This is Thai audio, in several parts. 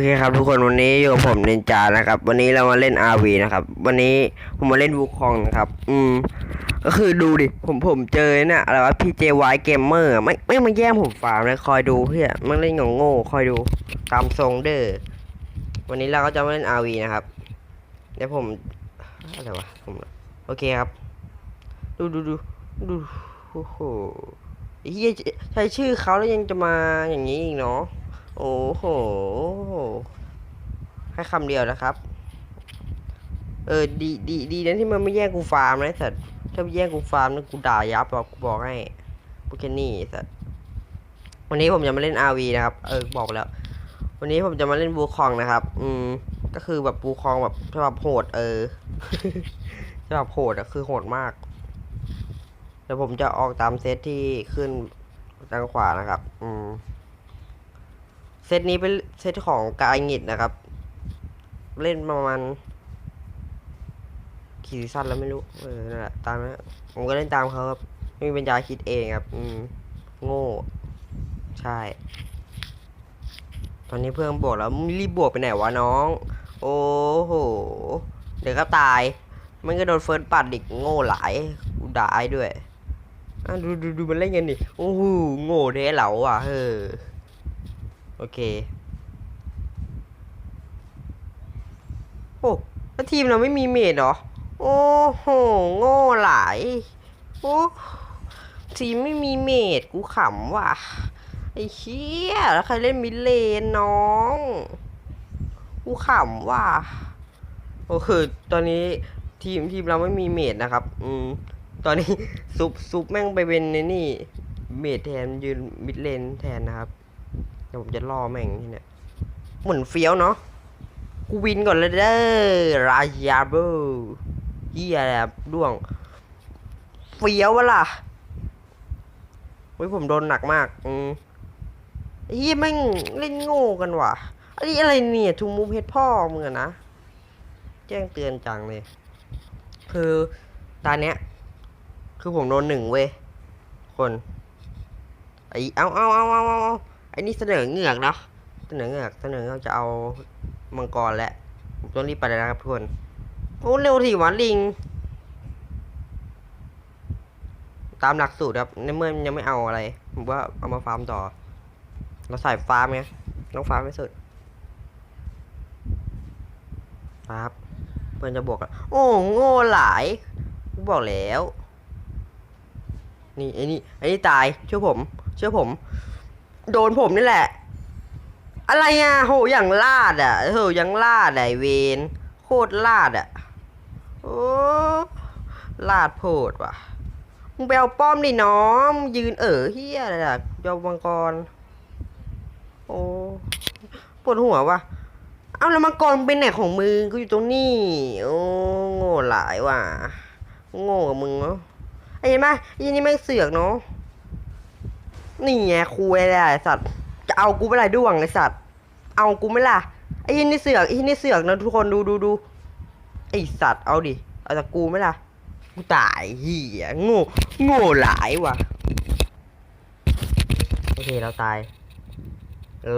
เคครับทุกคนวันนี้อยู่กับผมนินจานะครับ วันนี้เรามาเล่น RV นะครับ วันนี้ผมมาเล่นวูคองนะครับ อืม ก็คือดูดิ ผมผมเจอเนี่ยอะไรวะ PJY Gamer อะไม่ไม่มาแย่งผมฟาร์มเลยคอยดูเพื่อมันเล่นงงโง่คอยดูตามทรงเด้อวันนี้เราก็จะมาเล่น RV นะครับ เดี๋ยวผมอะไรวะผมโอเคครับ ดูดูดูดูโอ้โหไอ้เฮียใช้ชื่อเขาแล้วยังจะมาอย่างนี้อีกเนาะ โอ้โหแค่คำเดียวนะครับ เออ ดีดีดีนะที่มันไม่แย่งกูฟาร์มนะสัตว์ถ้าแย่งกูฟาร์มนะกูด่ายับหรอกกูบอกให้พวกแค่นี้สัตว์วันนี้ผมจะมาเล่น RV นะครับ เออ บอกแล้ว วันนี้ผมจะมาเล่นบูคองนะครับ อืม ก็คือแบบบูคองแบบฉบับโหด เออฉบับโหดอะคือโหดมากเดี๋ยวผมจะออกตามเซตที่ขึ้นทางขวานะครับ อืม เซตนี้เป็นเซตของกายงิดนะครับ เล่นประมาณกี่ซีซั่นแล้วไม่รู้ เออนั่นแหละตามนั้นผมก็เล่นตามเขาครับไม่มีปัญญาคิดเองครับ อืม โง่ ใช่ ตอนนี้เพื่อนบวกแล้วรีบบวกไปไหนวะน้อง โอ้โห เดี๋ยวก็ตาย มันก็โดนเฟิร์สปัดอีกโง่หลายกูด่าไอ้ด้วยอะดูดูดูมันเล่นกันดิ โอ้โห โง่เท้เหลาอะ เฮ้อ โอเค โอ้แล้วทีมเราไม่มีเมดเหรอ โอ้โห โง่หลาย โอ้ทีมไม่มีเมดกูขำว่ะ ไอ้เชี่ยแล้วใครเล่นมิเลนน้อง กูขำว่ะโอ้คือตอนนี้ทีมทีมเราไม่มีเมดนะครับ อืม ตอนนี้ซุปซุปแม่งไปเป็นในนี่ เมดแทนยืนมิดเลนแทนนะครับ ดี๋ยวผมจะล่อแม่งที่เนี่ยเหมือนเฟี้ยวเนาะกูวินก่อนเลยเด้อรายาเบอร์เฮียอะไรอะด้วง เฟี้ยววะล่ะเฮ้ยผมโดนหนักมากอืมเฮียแม่งเล่นโง่กันว่ะอันนี้อะไรเนี่ยทูมูเพชรพ่อมึงอะนะ แจ้งเตือนจังเลย คือตอนเนี้ย คือผมโดนหนึ่งเว้ยคนไอเอาเอาเอาเอาเอาเอา ไอ้นี่เสนอเงือกเนาะเสนอเงือกเสนอเงือกจะเอามังกรแล้วผมต้องรีบไปแล้วนะครับทุกคนโอ้เร็วทีหวานลิง ตามหลักสูตรครับในเมื่อยังไม่เอาอะไรผมว่าเอามาฟาร์มต่อ เราใส่ฟาร์มไงต้องฟาร์มให้สุดครับเพื่อนจะบวกอะโอ้โง่หลายบอกแล้ว นี่ไอ้นี่ไอ้นี่ตายเชื่อผม เชื่อผม โดนผมนี่แหละ อะไรอะโหอย่างลาดอะโหยังลาดไอเวนโคตรลาดอะโอ้ลาดโพดว่ะมึงไปเอาป้อมดิน้องยืนเออเฮียอะไรอะเจ้ามังกร โอ้ปวดหัวว่ะเอาแล้วมังกรเป็นไหนของมึงกูอยู่ตรงนี้โอ้โง่หลายว่ะโง่กับมึงเนาะไอ้เห็นไหมไอ้นี่แม่งเสือกเนาะ นี่ไงคุยอะไรไอ้สัตว์จะเอากูไปไรด้วงไอ้สัตว์เอากูไม่ล่ะไอ้นี่เสือกไอ้นี่เสือกนะทุกคนดูดูดูไอ้สัตว์เอาดิเอาจากกูไม่ล่ะกูตายเฮียโง่โง่หลายว่ะโอเคเราตาย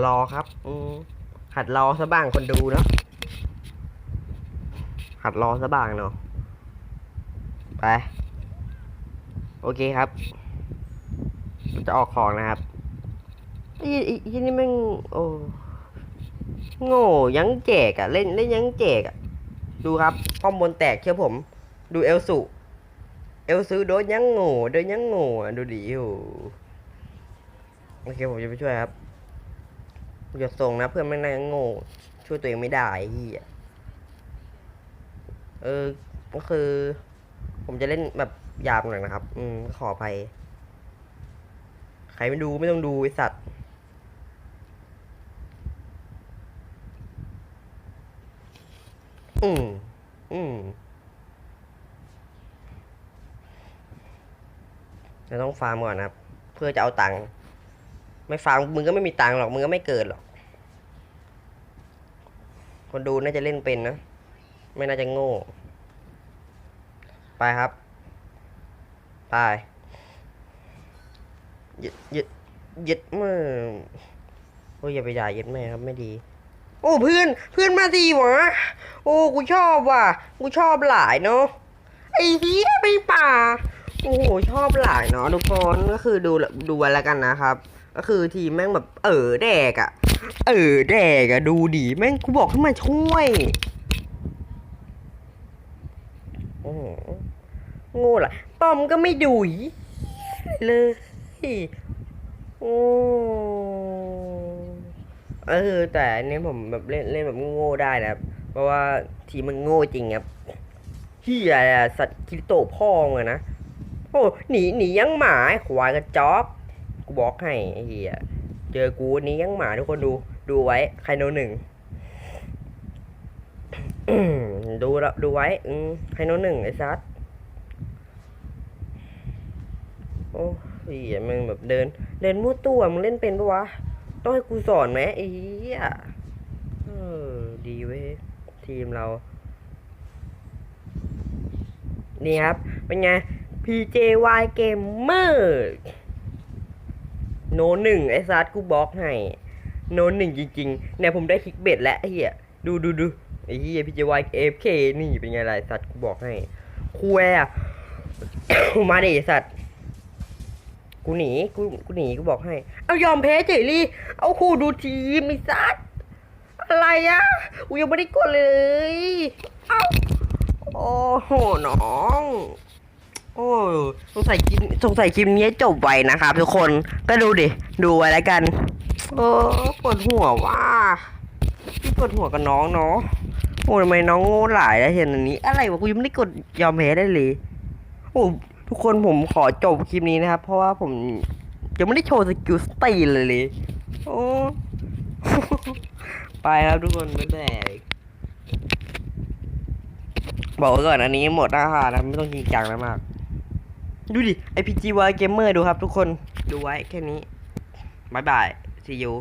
รอครับอืมหัดรอซะบ้างคนดูเนาะหัดรอซะบ้างเนาะไป โอเคครับ จะออกของนะครับไอ้ไอ้ไอ้นี่ม่งโอ้โง่ยังแจกอะเล่นเล่นยังแจกอะดูครับป้อมบนแตกเชื่อผม ดูเอลสุเอลซูโดนยังโง่โดนยังโง่ดูดิโอ้โอเคผมจะไปช่วยครับอย่าส่งนะเพื่อนไม่น่าโง่ช่วยตัวเองไม่ได้ไอ้เฮียเออก็คือ ผมจะเล่นแบบหยาบหน่อยนะครับ อืมขออภัย ใครไม่ดูไม่ต้องดูไอสัตว์อืมอืมเราต้องฟาร์มก่อนครับ เพื่อจะเอาตังค์ไม่ฟาร์มมึงก็ไม่มีตังค์หรอกมึงก็ไม่เกิดหรอก คนดูน่าจะเล่นเป็นนะ ไม่น่าจะโง่ ไปครับ ไป ยึดยึดยึดมือโอ้ยอย่าไปด่ายึดแม่ครับไม่ดี โอ้เพื่อนเพื่อนมาดีวะโอ้กูชอบว่ะกูชอบหลายเนาะไอ้เหี้ยไปป่าโอ้โหชอบหลายเนาะทุกคนก็คือดูดูไว้แล้วกันนะครับ ก็คือทีมแม่งแบบเออแดกอะเออแดกอะดูดิแม่งกูบอกให้มาช่วยโอ้โหโง่ละป้อมก็ไม่ดุยเลย โอ้เออแต่อันนี้ผมแบบเล่นเล่นแบบโง่ได้นะครับ เพราะว่าทีมันโง่จริงครับเฮียอะสัตว์คิริโตพ่องอะนะโอ้หนีหนียังหมาควายกระจอกกูบอกให้เฮียเจอกูหนียังหมาทุกคนดูดูไว้ใครโนหนึ่งดูแล้วดูไว้อืมใครโนหนึ่งไอ้ซัดโอ้ เฮียมึงแบบเดิน เดินมั่วตัวมึงเล่นเป็นปะวะ ต้องให้กูสอนไหมไอ้เหี้ยเออดีเว้ยทีมเรา นี่ครับ เป็นไง PJY Gamer โนหนึ่งไอ้ซัดกูบล็อกให้ โนหนึ่งจริงๆเนี่ยผมได้คลิกเบ็ดแล้วไอ้เหี้ยดูดูดูไอ้เหี้ย PJY AFK นี่เป็นไงไอ้สัตว์กูบอกให้คุยอะมาดิสัตว์ กูหนีกูกูหนีกูบอกให้ เอายอมแพ้เจลี่ เอาคู่ดูทีมไอ้สัตว์อะไรอะกูยังไม่ได้กดเลย เอาโอ้โหน้องโอ้สงสัยคลิปสงสัยคลิปนี้จบไวนะครับทุกคนก็ดูดิดูไว้แล้วกันโอ้ปวดหัวว่าพี่ปวดหัวกับน้องเนาะโอ้ทำไมน้องโง่หลายแล้วเห็นอันนี้ อะไรวะกูยังไม่ได้กดยอมแพ้ได้เลยโอ้ ทุกคนผมขอจบคลิปนี้นะครับ เพราะว่าผมยังไม่ได้โชว์สกิลสตีเลยเลยโอ้ไปครับทุกคนไม่แบกบอกไว้ก่อนอันนี้หมดราคานะไม่ต้องจริงจังนะมาก ดูดิไอพีจีวายเกมเมอร์ดูครับทุกคนดูไว้แค่นี้บายบาย see you